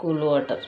Cool water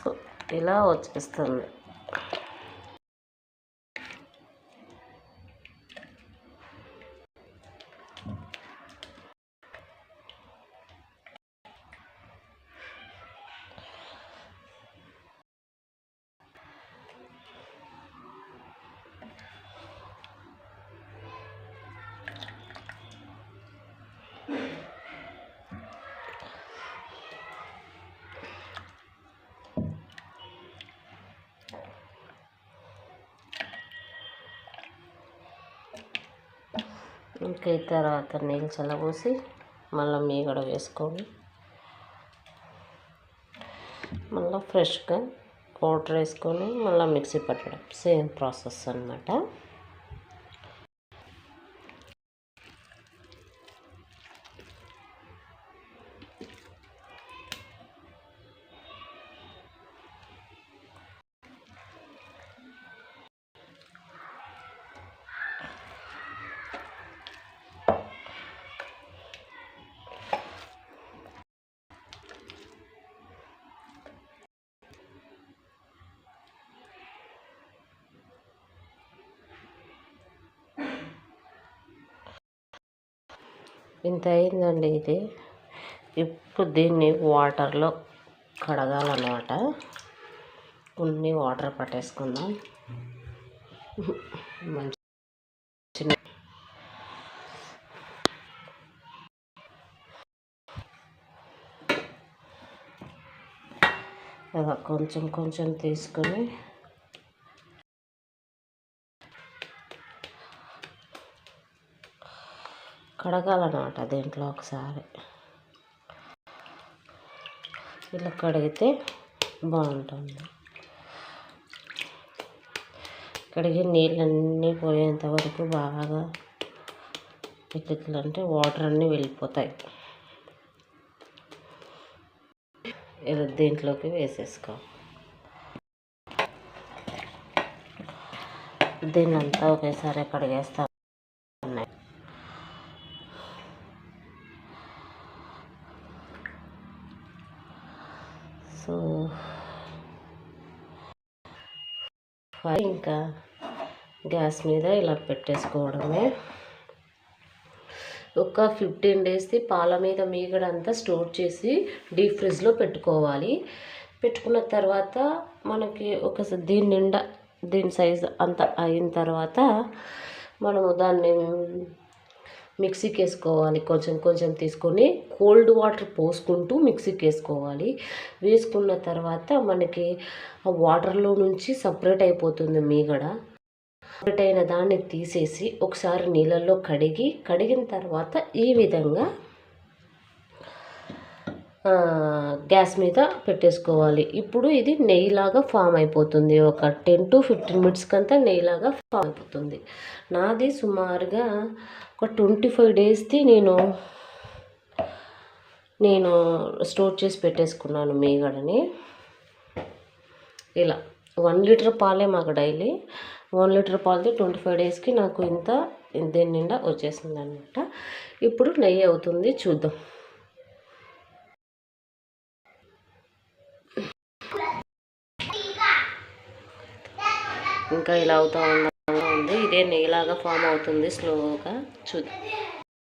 so ఇలా వచ్చేస్తుంది? ఇంకా తర్వాత నీళ్ళు చల్లబోసి మళ్ళీ మీగడ వేసుకొని మళ్ళీ ఫ్రెష్గా పౌడర్ వేసుకొని మళ్ళీ మిక్సీ పట్టడం. సేమ్ ప్రాసెస్ అనమాట ఇంత అయిందండి ఇది. ఇప్పుడు దీన్ని వాటర్లో కడగాలన్నమాట. కొన్ని వాటర్ పట్టేసుకుందాం. మంచి కొంచెం కొంచెం తీసుకొని కడగాలన్నమాట దీంట్లో ఒకసారి. ఇలా కడిగితే బాగుంటుంది. కడిగి నీళ్ళన్నీ పోయేంత వరకు బాగా అంటే వాటర్ అన్నీ వెళ్ళిపోతాయి. ఇలా దీంట్లోకి వేసేసుకో. దీన్నంతా ఒకేసారి కడిగేస్తాం ఉన్నాయి సో ఇంకా గ్యాస్ మీద ఇలా పెట్టేసుకోవడమే. ఒక ఫిఫ్టీన్ డేస్ది పాల మీద మీగడంతా స్టోర్ చేసి డీప్ ఫ్రిడ్జ్లో పెట్టుకోవాలి. పెట్టుకున్న తర్వాత మనకి ఒక దీని నిండా దీని సైజ్ అంత అయిన తర్వాత మనము దాన్ని మిక్సీకి వేసుకోవాలి కొంచెం కొంచెం తీసుకొని కోల్డ్ వాటర్ పోసుకుంటూ మిక్సీకి వేసుకోవాలి వేసుకున్న తర్వాత మనకి ఆ వాటర్లో నుంచి సపరేట్ అయిపోతుంది మీగడ. సపరేట్ అయిన దాన్ని తీసేసి ఒకసారి నీళ్ళల్లో కడిగి కడిగిన తర్వాత ఈ విధంగా గ్యాస్ మీద పెట్టేసుకోవాలి. ఇప్పుడు ఇది నెయ్యిలాగా ఫామ్ అయిపోతుంది. ఒక టెన్ టు ఫిఫ్టీన్ మినిట్స్కి అంతా నెయ్యిలాగా ఫామ్ అయిపోతుంది. నాది సుమారుగా ఒక ట్వంటీ ఫైవ్ డేస్ది నేను నేను స్టోర్ చేసి పెట్టేసుకున్నాను మేగడని. ఇలా వన్ లీటర్ పాలే మాకు డైలీ. వన్ లీటర్ పాలతో ట్వంటీ ఫైవ్ డేస్కి నాకు ఇంత దీని నిండా వచ్చేసింది అనమాట ఇప్పుడు నెయ్యి అవుతుంది చూద్దాం. ఇంకా ఇలా అవుతూ ఉంది ఇదే నెయ్యిలాగా ఫామ్ అవుతుంది స్లోగా. చూ